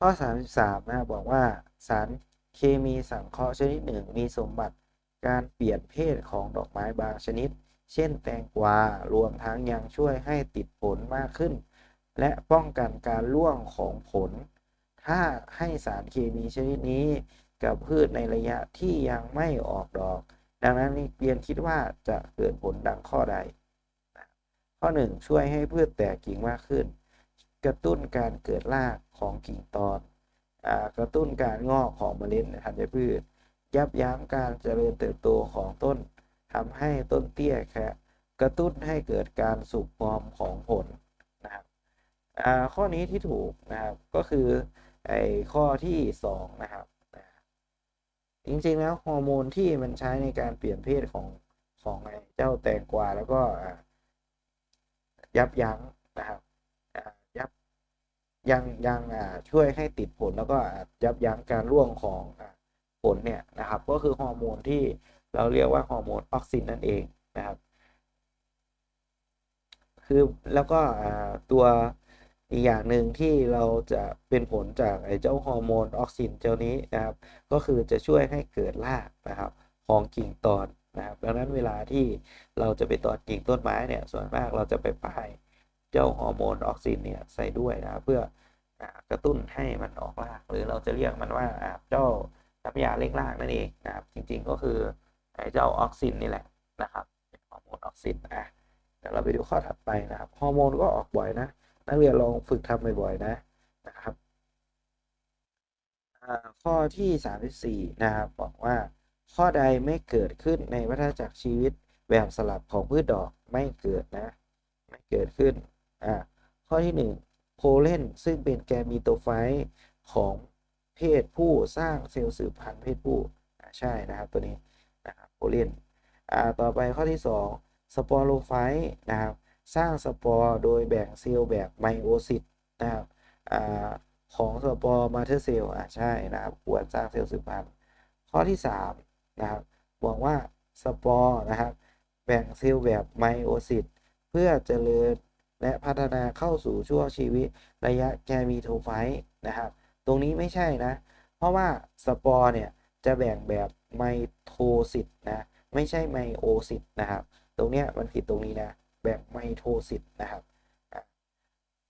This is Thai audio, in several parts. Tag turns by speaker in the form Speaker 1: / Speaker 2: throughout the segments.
Speaker 1: ข้อ 33นะครับบอกว่าสารเคมีสังเคราะห์ชนิดหนึ่งมีสมบัติการเปลี่ยนเพศของดอกไม้บางชนิด เช่นแตงกวารวมทั้งยังช่วยให้ติดผลมากขึ้น และป้องกันการร่วงของผล ถ้าให้สารเคมีชนิดนี้กับพืชในระยะที่ยังไม่ออกดอก ดังนั้นนักเรียนคิดว่าจะเกิดผลดังข้อใด ข้อ 1 ช่วยให้พืชแตกกิ่งมากขึ้น กระตุ้นการเกิดรากของกิ่งตอนอกระตุ้นการงอกของเมล็ดธัญพืช ยับยั้งการเจริญเติบโตของต้นทำให้ต้นเตี้ยแค่กระตุ้นให้เกิดการสุกงอมของผลนะครับข้อนี้ที่ถูกนะครับก็คือไอ้ข้อที่2นะครับจริงๆแล้วฮอร์โมนที่มันใช้ในการเปลี่ยนเพศของของไอ้เจ้าแตงกวาแล้วก็ยับยั้งนะครับ ยังยังช่วยให้ติดผลแล้วก็ยับยั้งการร่วงของผลเนี่ยนะครับ ก็คือฮอร์โมนที่เราเรียกว่าฮอร์โมนออกซินนั่นเองนะครับ คือแล้วก็ตัวอีกอย่างหนึ่งที่เราจะเป็นผลจากไอ้เจ้าฮอร์โมนออกซินเจ้านี้นะครับ ก็คือจะช่วยให้เกิดรากนะครับของกิ่งตอนนะครับดังนั้นเวลาที่เราจะไปตอนกิ่งต้นไม้เนี่ยส่วนมากเราจะไปป้าย เจ้าฮอร์โมนออกซินเนี่ยใส่ด้วยนะเพื่อกระตุ้นให้มันออกรากหรือเราจะเรียกมันว่าเจ้าน้ำยาเร่งรากนั่นเองนะครับจริงๆก็คือไอ้เจ้าออกซินนี่แหละนะครับฮอร์โมนออกซินอะเดี๋ยวเราไปดูข้อถัดไปนะครับฮอร์โมนก็ออกบ่อยนะนักเรียนลองฝึกทำบ่อยๆนะนะครับข้อที่ 34 นะครับบอกว่าข้อใดไม่เกิดขึ้นในวัฏจักรชีวิตแบบสลับของพืชดอกไม่เกิดนะ ไม่เกิดขึ้น อ่าข้อที่ 1 โพเลนซึ่งเป็นแกมีโตไฟต์ของเพศผู้สร้างเซลล์สืบพันธุ์เพศผู้ใช่นะครับตัวนี้นะครับโพเลนอ่าต่อไปข้อที่ 2 สปอโรไฟต์นะครับสร้างสปอร์โดยแบ่งเซลล์แบบไมโอซิตนะครับอของสปอร์มาเทอร์เซลล์อ่าใช่นะครับควรสร้างเซลล์สืบพันธุ์ข้อที่3นะครับบอกว่าสปอร์นะครับแบ่งเซลล์แบบไมโอซิตเพื่อเจริญ และพัฒนาเข้าสู่ช่วงชีวิตระยะแกมีโทไฟนะครับ ตรงนี้ไม่ใช่นะ เพราะว่าสปอร์เนี่ยจะแบ่งแบบไมโทซิตนะ ไม่ใช่ไมโอซิตนะครับ ตรงเนี้ยมันผิดตรงนี้นะ แบบไมโทซิตนะครับ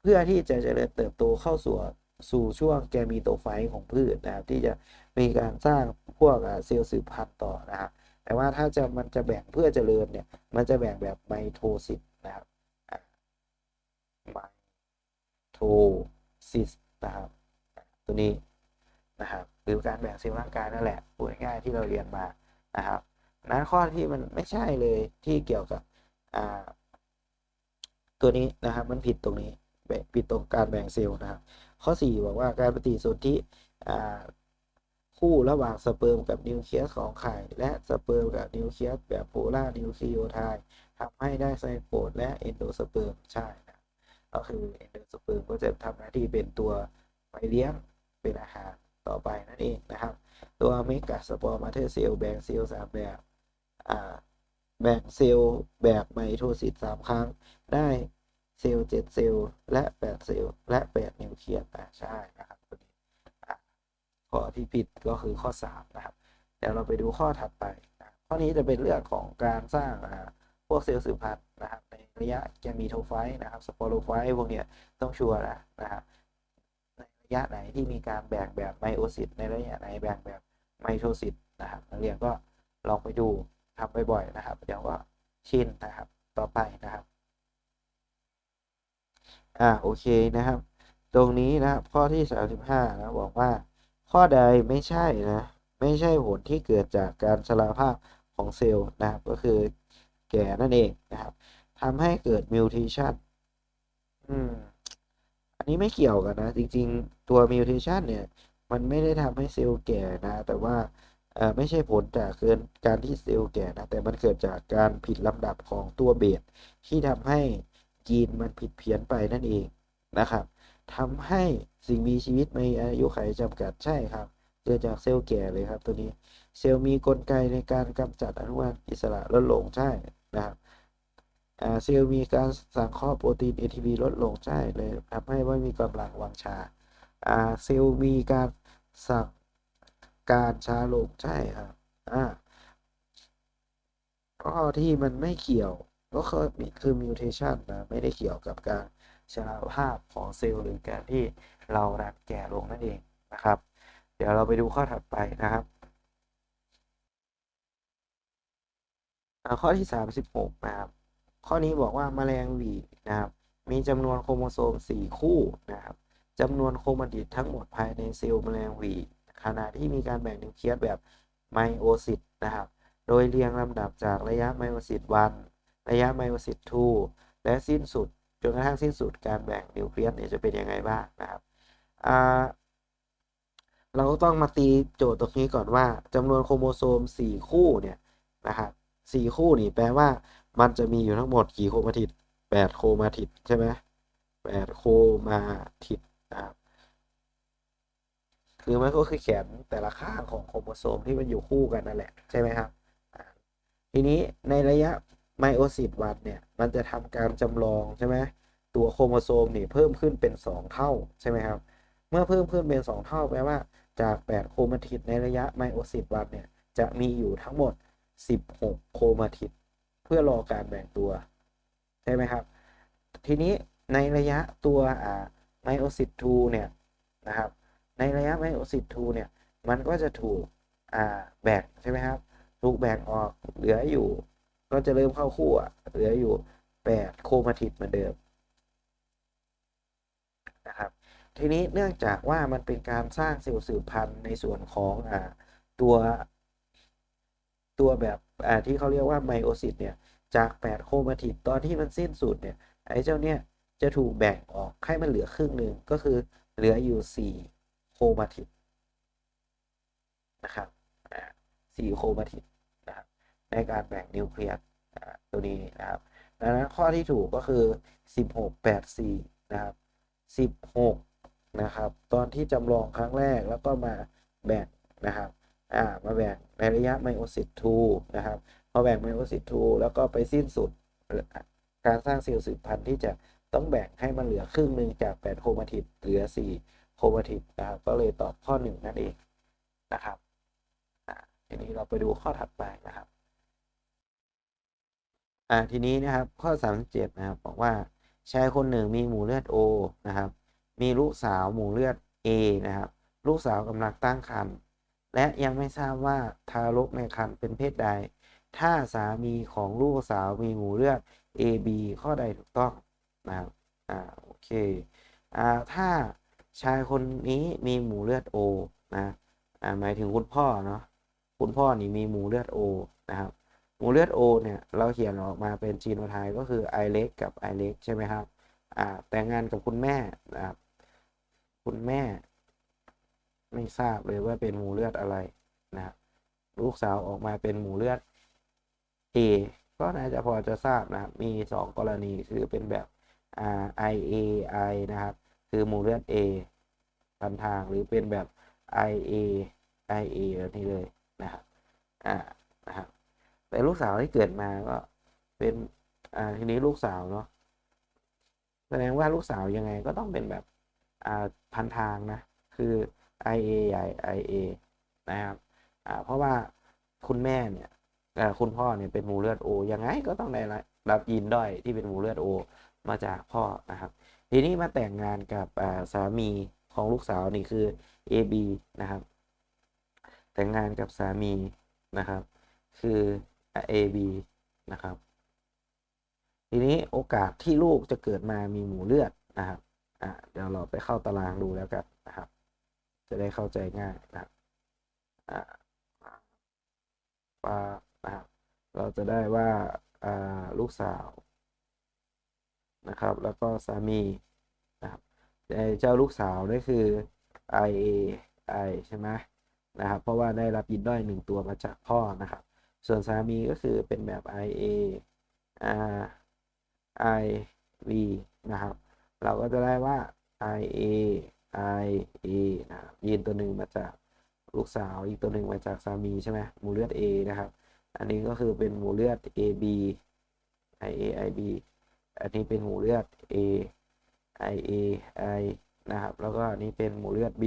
Speaker 1: เพื่อที่จะเจริญเติบโตเข้าสู่สู่ช่วงแกมีโตไฟของพืชนะครับ ที่จะมีการสร้างพวกเซลล์สืบพันธุ์ต่อนะครับแต่ว่าถ้าจะมันจะแบ่งเพื่อเจริญเนี่ย มันจะแบ่งแบบไมโทซิตนะครับไม โทซิสนะครับตัวนี้นะครับหรือการแบ่งเซลล์ร่างกายนั่นแหละพูดง่ายๆที่เราเรียนมานะครับนั้นข้อที่มันไม่ใช่เลยที่เกี่ยวกับตัวนี้นะครับมันผิดตรงนี้ผิดตรงการแบ่งเซลล์นะครับ ข้อ 4 บอกว่าการปฏิสนธิคู่ระหว่างสเปิร์มกับนิวเคลียสของไข่และสเปิร์มกับนิวเคลียสแบบโพลาร์นิวคลีโอไทด์ทำให้ได้ไซโปดและเอนโดสเปิร์มใช่นะ ก็คือเอนโดสเปิร์มก็จะทำหน้าที่เป็นตัวไปเลี้ยงเป็นอาหารต่อไปนั่นเองนะครับ ตัวเมกะสปอร์มาเทอร์เซลแบ่งเซลล์สามแบบแบ่งเซลล์แบบไมโทซิสสามครั้ง ได้เซลล์เจ็ดเซลล์และแปดเซลล์และแปดนิวเคลียสอ่าใช่นะครับตัวนี้ข้อที่ผิดก็คือข้อสามนะครับเดี๋ยวเราไปดูข้อถัดไป ข้อนี้จะเป็นเรื่องของการสร้างอ่า วกเซลล์สืบพันธุ์นะครับในระยะแกมีโทไฟนะครับสปอโรไฟพวกเนี้ยต้องชัวร์นะนะครับในระยะไหนที่มีการแบ่งแบบไมโอซิตในระยะไหนแบ่งแบบไมโทซิตนะครับนักเรียนก็ลองไปดูทำบ่อยๆนะครับเดี๋ยวก็ชินนะครับต่อไปนะครับอ่าโอเคนะครับ ตรงนี้นะครับข้อที่ 35นะบอกว่า ข้อใดไม่ใช่นะไม่ใช่ผลที่เกิดจากการชราภาพของเซลล์นะครับก็คือ แก่นั่นเองนะครับทำให้เกิดมิวเทชันอืม อันนี้ไม่เกี่ยวกันนะ จริง ๆ ตัวมิวเทชันเนี่ย มันไม่ได้ทำให้เซลล์แก่นะ แต่ว่าเออไม่ใช่ผลจากเกินการที่เซลล์แก่นะ แต่มันเกิดจากการผิดลำดับของตัวเบสที่ทำให้ยีนมันผิดเพี้ยนไปนั่นเองนะครับทำให้สิ่งมีชีวิตมีอายุขัยจำกัดใช่ครับ เกิดจากเซลล์แก่เลยครับตัวนี้ เซลล์มีกลไกในการกำจัดอนุมูลอิสระลดลงใช่ นะครับเซลล์มีการสังเคราะห์โปรตีน ATP ลดลงใช่เลยทำให้ไม่มีกำลังวังชาเซลล์มีการสักการช้าลงใช่ครับข้อที่มันไม่เกี่ยวก็คือคือมิวเทชันนะไม่ได้เกี่ยวกับการชราภาพของเซลล์หรือการที่เรารันแก่ลงนั่นเองนะครับ เดี๋ยวเราไปดูข้อถัดไปนะครับ ข้อที่ 36 นะครับ ข้อนี้บอกว่าแมลงหวีนะครับ มีจำนวนโครโมโซม 4 คู่นะครับจำนวนโครโมติดทั้งหมดภายในเซลล์แมลงหวีขณะที่มีการแบ่งนิวเคลียสแบบไมโอซิตนะครับ โดยเรียงลำดับจากระยะไมโอซิต1ระยะไมโอซิต2และสิ้นสุดจนกระทั่งสิ้นสุดการแบ่งนิวเคลียสเนี่ยจะเป็นยังไงบ้างนะครับเราก็ต้องมาตีโจทย์ตรงนี้ก่อนว่าจำนวนโครโมโซม 4 คู่เนี่ยนะครับ สี่คู่นี่แปลว่า มันจะมีอยู่ทั้งหมดกี่โครมาทิดแปดโคมาทิดใช่ไหมแปดโครมาทิดนะครับคือมันก็คือแขนแต่ละข้างของโครโมโซมที่มันอยู่คู่กันนั่นแหละใช่ไหมครับ ทีนี้ในระยะไมโอซิตวันเนี่ย มันจะทำการจำลองใช่ไหมตัวโครโมโซมนี่เพิ่มขึ้นเป็น 2 เท่าใช่ไหมครับ เมื่อเพิ่มขึ้นเป็น 2 เท่าแปลว่าจาก 8 โครมาทิดในระยะไมโอซิตวันเนี่ยจะมีอยู่ทั้งหมด 16 โครมาทิดเพื่อรอการแบ่งตัว ใช่ไหมครับ ทีนี้ในระยะตัวอ่าไมโอซิต2เนี่ยนะครับ ในระยะไมโอซิต2เนี่ย มันก็จะถูกอ่าแบ่งใช่ไหมครับ ถูกแบ่งออกเหลืออยู่ ก็จะเริ่มเข้าคู่เหลืออยู่ 8 โครมาทิดเหมือนเดิมนะครับทีนี้เนื่องจากว่ามันเป็นการสร้างเซลล์สืบพันธุ์ในส่วนของอ่าตัว ตัวแบบอ่าที่เขาเรียกว่าไมโอซิตเนี่ยจาก 8 โครมาติดตอนที่มันสิ้นสุดเนี่ยไอ้เจ้าเนี่ยจะถูกแบ่งออกให้มันเหลือครึ่งหนึ่งก็คือเหลืออยู่ 4 โครมาติดนะครับสี่โครมาติดนะครับในการแบ่งนิวเคลียสตัวนี้นะครับดังนั้นข้อที่ถูกก็คือ 16 8 4 นะครับ 16 นะครับ ตอนที่จำลองครั้งแรกแล้วก็มาแบ่งนะครับ อ่ามาแบ่งในระยะไมโอซิต2นะครับพอแบ่งไมโอซิต2แล้วก็ไปสิ้นสุดการสร้างเซลล์สืบพันธุ์ที่จะต้องแบ่งให้มันเหลือครึ่งหนึ่งจาก8โครมาติดเหลือ 4 โครมาติดนะครับก็เลยตอบข้อ 1 นั่นเองนะครับทีนี้เราไปดูข้อถัดไปนะครับอ่าทีนี้นะครับข้อ37นะครับบอกว่าชายคนหนึ่งมีหมู่เลือด O นะครับ มีลูกสาวหมู่เลือด A นะครับ ลูกสาวกำลังตั้งครรภ์ และยังไม่ทราบว่าทารกในครรภ์เป็นเพศใด ถ้าสามีของลูกสาวมีหมู่เลือด AB ข้อใดถูกต้องนะครับอ่าโอเคอ่าถ้าชายคนนี้มีหมู่เลือด O นะอ่าหมายถึงคุณพ่อเนาะคุณพ่อนี่มีหมู่เลือด O นะครับหมู่เลือด O เนี่ยเราเขียนออกมาเป็นจีโนไทป์ก็คือ I เล็กกับ I เล็กใช่ไหมครับอ่าแต่งงานกับคุณแม่นะครับคุณแม่ ไม่ทราบเลยว่าเป็นหมูเลือดอะไรนะครับลูกสาวออกมาเป็นหมูเลือด A ก็น่าจะพอจะทราบนะครับ มี 2 กรณีคือเป็นแบบ R I A I นะครับ คือหมูเลือด A พันทางหรือเป็นแบบ I A I A แบบนี้เลยนะครับอ่านะครับแต่ลูกสาวที่เกิดมาก็เป็นอ่าทีนี้ลูกสาวเนาะแสดงว่าลูกสาวยังไงก็ต้องเป็นแบบอ่าพันทางนะ คือ IA ใหญ่ IA นะครับอ่าเพราะว่าคุณแม่เนี่ยคุณพ่อเนี่ยเป็นหมูเลือดโอยังไงก็ต้องได้รับยินด้อยที่เป็นหมูเลือดโอมาจากพ่อนะครับ ทีนี้มาแต่งงานกับสามีของลูกสาวนี่คือ AB นะครับ แต่งงานกับสามีนะครับ คือ AB นะครับ ทีนี้โอกาสที่ลูกจะเกิดมามีหมูเลือดนะครับเดี๋ยวเราไปเข้าตารางดูแล้วกันนะครับ จะได้เข้าใจง่ายนะครับว่านะครับ เราจะได้ว่าลูกสาวนะครับ แล้วก็สามีนะครับเจ้าลูกสาวนี่คือ I A I ใช่ไหมนะครับ เพราะว่าได้รับยินด้อยหนึ่งตัวมาจากพ่อนะครับ ส่วนสามีก็คือเป็นแบบ I A R I V นะครับ เราก็จะได้ว่า I A I A นะยีนตัวหนึ่งมาจากลูกสาวอีกตัวหนึ่งมาจากสามีใช่ไหมหมู่เลือด A นะครับ อันนี้ก็คือเป็นหมู่เลือด AB IA IB อันนี้เป็นหมู่เลือด A IA I นะครับแล้วก็อันนี้เป็นหมู่เลือด B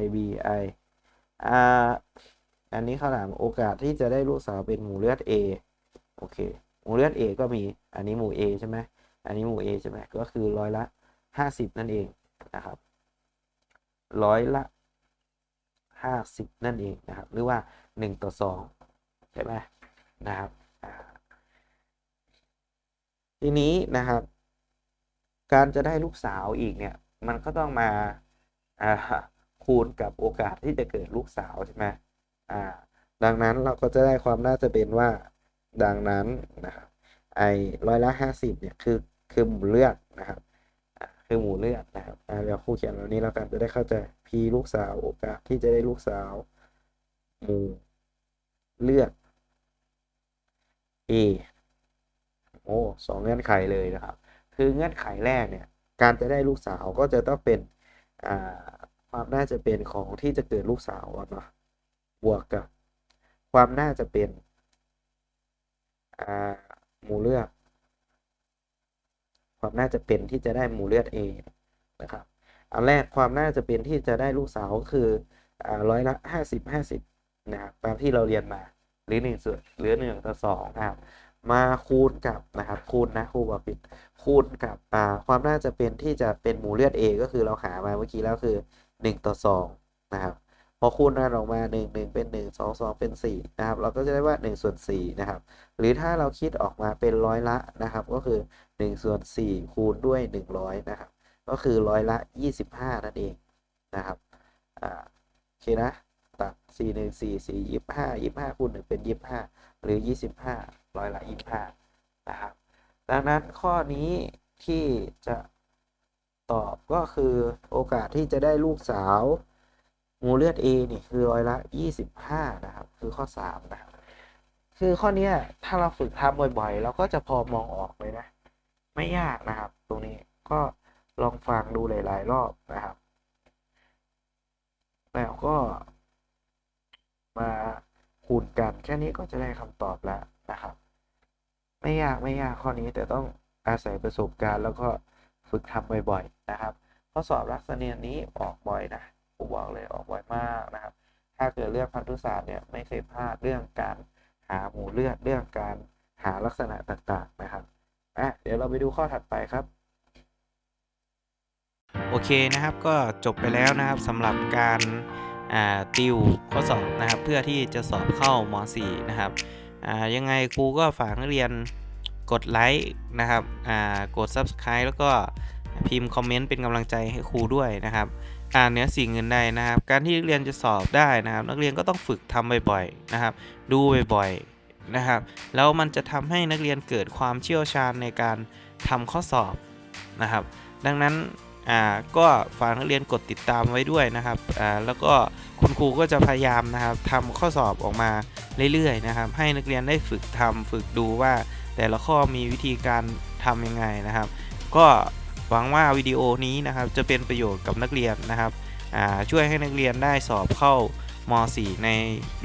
Speaker 1: I B I อ่าอันนี้เขาถามโอกาสที่จะได้ลูกสาวเป็นหมู่เลือด A โอเคหมู่เลือด A ก็มีอันนี้หมู่ A ใช่ไหมอันนี้หมู่ A ใช่ไหมก็คือร้อยละห้าสิบนั่นเองนะครับ ร้อยละห้าสิบนั่นเองนะครับ หรือว่าหนึ่งต่อสองใช่ไหมนะครับ ทีนี้นะครับ การจะได้ลูกสาวอีกเนี่ย มันก็ต้องมาคูณกับโอกาสที่จะเกิดลูกสาวใช่ไหมดังนั้นเราก็จะได้ความน่าจะเป็นว่าดังนั้นนะครับไอ้ร้อยละห้าสิบเนี่ยคือคือหมู่เลือดนะครับ คือหมู่เลือดนะครับอ่าเดี๋ยวครูเขียนแบบนี้แล้วกันจะได้เข้าใจ p ลูกสาวโอกาสที่จะได้ลูกสาว หมู่เลือด A โอ้สองเงื่อนไขเลยนะครับ คือเงื่อนไขแรกเนี่ย การจะได้ลูกสาวก็จะต้องเป็นอ่าความน่าจะเป็นของที่จะเกิดลูกสาวนเนาะบวกกับ ความน่าจะเป็นหมู่เลือด ความน่าจะเป็นที่จะได้หมู่เลือด A นะครับอันแรกความน่าจะเป็นที่จะได้ลูกสาวก็คือร้อยละห้าสิบห้าสิบนะครับตามที่เราเรียนมา หรือหนึ่งส่วนหรือหนึ่งต่อสองนะครับมาคูณกับนะครับคูณนะครูบอกผิดคูณกับความน่าจะเป็นที่จะเป็นหมู่เลือด A ก็คือเราหามาเมื่อกี้แล้วคือหนึ่งต่อสองนะครับ พอคูณกันออกมา 1 1 เป็น 1 2 2 เป็น 4 นะครับ เราก็จะได้ว่า 1 ส่วน 4 นะครับ หรือถ้าเราคิดออกมาเป็นร้อยละนะครับ ก็คือ 1 ส่วน 4 คูณด้วย 100 นะครับ ก็คือร้อยละ 25 นั่นเองนะครับอ่าโอเคนะ ตัด 4 1 4 4 25 25 คูณ 1 เป็น 25 หรือ 25 ร้อยละ 25 นะครับ ดังนั้นข้อนี้ที่จะตอบก็คือโอกาสที่จะได้ลูกสาว มูเลือด A นี่คือร้อยละ 25 นะครับ คือข้อ 3 นะครับคือข้อนี้ถ้าเราฝึกทำบ่อยๆ เราก็จะพอมองออกเลยนะ ไม่ยากนะครับ ตรงนี้ก็ลองฟังดูหลาย ๆ รอบนะครับ แล้วก็ มาคูณกันแค่นี้ก็จะได้คำตอบแล้วนะครับ ไม่ยากไม่ยากข้อนี้แต่ต้องอาศัยประสบการณ์ แล้วก็ฝึกทำบ่อย ๆ นะครับ ข้อสอบลักษณะนี้ออกบ่อยนะ ผมบอกเลยออกบ่อยมากนะครับ ถ้าเกิดเรื่องพันธุศาสตร์เนี่ยไม่เคยพลาดเรื่องการหาหมู่เลือดเรื่องการหาลักษณะต่างๆนะครับอะเดี๋ยวเราไปดูข้อถัดไปครับ
Speaker 2: โอเคนะครับก็จบไปแล้วนะครับสำหรับการติวข้อสอบนะครับ เพื่อที่จะสอบเข้าม .4 นะครับยังไงครูก็ฝากนักเรียนกดไลค์นะครับกด Subscribe แล้วก็พิมพ์คอมเมนต์เป็นกำลังใจให้ครูด้วยนะครับ อ่าเนื้อสิ่งอื่นใดนะครับ การที่นักเรียนจะสอบได้นะครับ นักเรียนก็ต้องฝึกทำบ่อยๆนะครับ ดูบ่อยๆนะครับ แล้วมันจะทำให้นักเรียนเกิดความเชี่ยวชาญในการทำข้อสอบนะครับ ดังนั้นอ่าก็ฝากนักเรียนกดติดตามไว้ด้วยนะครับอ่าแล้วก็คุณครูก็จะพยายามนะครับทำข้อสอบออกมาเรื่อยๆนะครับ ให้นักเรียนได้ฝึกทำฝึกดูว่าแต่ละข้อมีวิธีการทำยังไงนะครับ ก็ หวังว่าวิดีโอนี้นะครับจะเป็นประโยชน์กับนักเรียนนะครับช่วยให้นักเรียนได้สอบเข้าม .4 ใน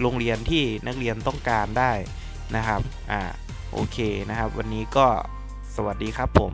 Speaker 2: โรงเรียนที่นักเรียนต้องการได้นะครับอ่าโอเคนะครับ วันนี้ก็สวัสดีครับผม